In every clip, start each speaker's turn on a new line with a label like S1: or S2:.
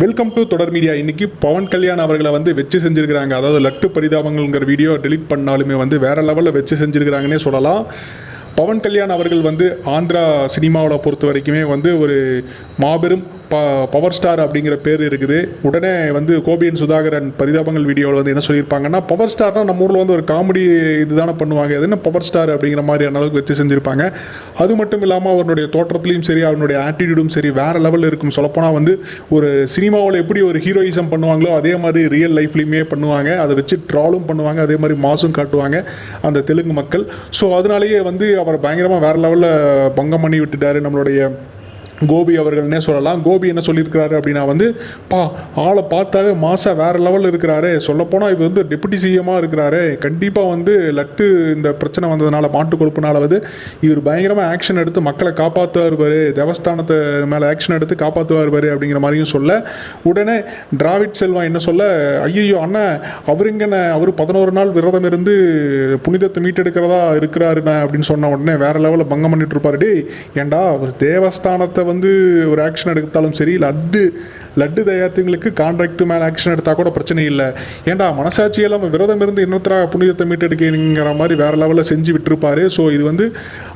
S1: Welcome to தொடர் media இன்னைக்கு பவன் கல்யாண் அவர்களை வந்து வச்சு செஞ்சிருக்கிறாங்க. அதாவது லட்டு பரிதாபங்கள்ங்கிற வீடியோ டெலிட் பண்ணாலுமே வந்து வேற லெவலில் வச்சு செஞ்சிருக்கிறாங்கன்னே சொல்லலாம். பவன் கல்யாண் அவர்கள் வந்து ஆந்திரா சினிமாவில் பொறுத்த வரைக்குமே வந்து ஒரு மாபெரும் ப பவர் ஸ்டார் அப்படிங்கிற பேர் இருக்குது. உடனே வந்து கோபியன் சுதாகரன் பரிதாபங்கள் வீடியோவில் வந்து என்ன சொல்லியிருப்பாங்கன்னா பவர் ஸ்டார்னால் நம்ம ஊரில் வந்து ஒரு காமெடி இதுதானே பண்ணுவாங்க. அது என்ன பவர் ஸ்டார் அப்படிங்கிற மாதிரியான அளவுக்கு வச்சு செஞ்சுருப்பாங்க. அது மட்டும் இல்லாமல் அவனுடைய தோற்றத்துலையும் சரி அவனுடைய ஆட்டிடியூடும் சரி வேறு லெவலில் இருக்கும் சொல்லப்போனால் வந்து ஒரு சினிமாவில் எப்படி ஒரு ஹீரோயிசம் பண்ணுவாங்களோ அதே மாதிரி ரியல் லைஃப்லையுமே பண்ணுவாங்க. அதை வச்சு ட்ராலும் பண்ணுவாங்க அதே மாதிரி மாசும் காட்டுவாங்க அந்த தெலுங்கு மக்கள். ஸோ அதனாலேயே வந்து அவர் பயங்கரமாக வேற லெவலில் பங்கம் பண்ணி விட்டுட்டாரு நம்மளுடைய கோபி அவர்கள்னே சொல்லலாம். கோபி என்ன சொல்லியிருக்கிறாரு அப்படின்னா வந்து பா ஆளை பார்த்தாவே மாசா வேற லெவலில் இருக்கிறாரு. சொல்லப்போனால் இவர் வந்து டெபுட்டி சிஎமாக இருக்கிறாரு. கண்டிப்பாக வந்து லட்டு இந்த பிரச்சனை வந்ததுனால மாட்டு கொழுப்புனால வந்து இவர் பயங்கரமாக ஆக்ஷன் எடுத்து மக்களை காப்பாற்றுவார் பாரு. தேவஸ்தானத்தை மேலே ஆக்ஷன் எடுத்து காப்பாற்றுவார் பாரு அப்படிங்கிற மாதிரியும் சொல்ல உடனே டிராவிட் செல்வா என்ன சொல்ல ஐயோ அண்ணன் அவருங்கண்ண அவர் பதினோரு நாள் விரதம் இருந்து புனிதத்தை மீட்டெடுக்கிறதா இருக்கிறாருண்ணே அப்படின்னு சொன்ன உடனே வேற லெவலில் பங்கம் பண்ணிட்டு இருப்பாரு. டேய் ஏண்டா அவர் தேவஸ்தானத்தை வந்து ஒரு ஆக்ஷன் எடுத்தாலும் சரி அது லட்டு தயாரித்தவங்களுக்கு கான்ட்ராக்ட் மேலே ஆக்ஷன் எடுத்தால் கூட பிரச்சனை இல்லை. ஏன்டா மனசாட்சியெல்லாம் விரதம் இருந்து இன்னொருத்தரா புனிதத்தை மீட்டெடுக்கிற மாதிரி வேற லெவலில் செஞ்சு விட்டுருப்பாரு. ஸோ இது வந்து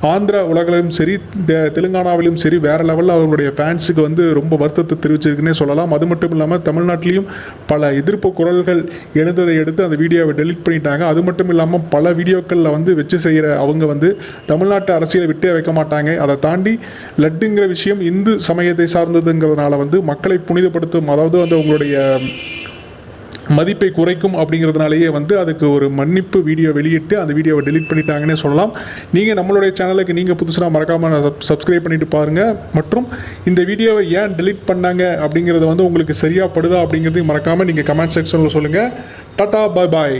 S1: ஆந்திரா உலகிலும் சரி தெ- தெலுங்கானாவிலும் சரி வேற லெவலில் அவருடைய ஃபேன்ஸுக்கு வந்து ரொம்ப வருத்தத்தை தெரிவிச்சிருக்குன்னே சொல்லலாம். அது மட்டும் இல்லாமல் தமிழ்நாட்டிலையும் பல எதிர்ப்பு குரல்கள் எழுந்ததை எடுத்து அந்த வீடியோவை டெலிட் பண்ணிட்டாங்க. அது மட்டும் இல்லாமல் பல வீடியோக்களில் வந்து வச்சு செய்கிற அவங்க வந்து தமிழ்நாட்டு அரசியலை விட்டே வைக்க மாட்டாங்க. அதை தாண்டி லட்டுங்கிற விஷயம் இந்து சமயத்தை சார்ந்ததுங்கிறதுனால வந்து மக்களை புனித புனிதப்படுத்தும் அதாவது வந்து உங்களுடைய மதிப்பை குறைக்கும் அப்படிங்கிறதுனாலேயே வந்து அதுக்கு ஒரு மன்னிப்பு வீடியோ வெளியிட்டு அந்த வீடியோவை டெலீட் பண்ணிட்டாங்கன்னே சொல்லலாம். நீங்கள் நம்மளுடைய சேனலுக்கு நீங்கள் புதுசாக மறக்காமல் சப்ஸ்கிரைப் பண்ணிட்டு பாருங்கள் மற்றும் இந்த வீடியோவை ஏன் டெலீட் பண்ணாங்க அப்படிங்கிறது வந்து உங்களுக்கு சரியா படுதா அப்படிங்கிறதையும் மறக்காமல் நீங்கள் கமெண்ட் செக்ஷனில் சொல்லுங்கள் டாட்டா பாய் பாய்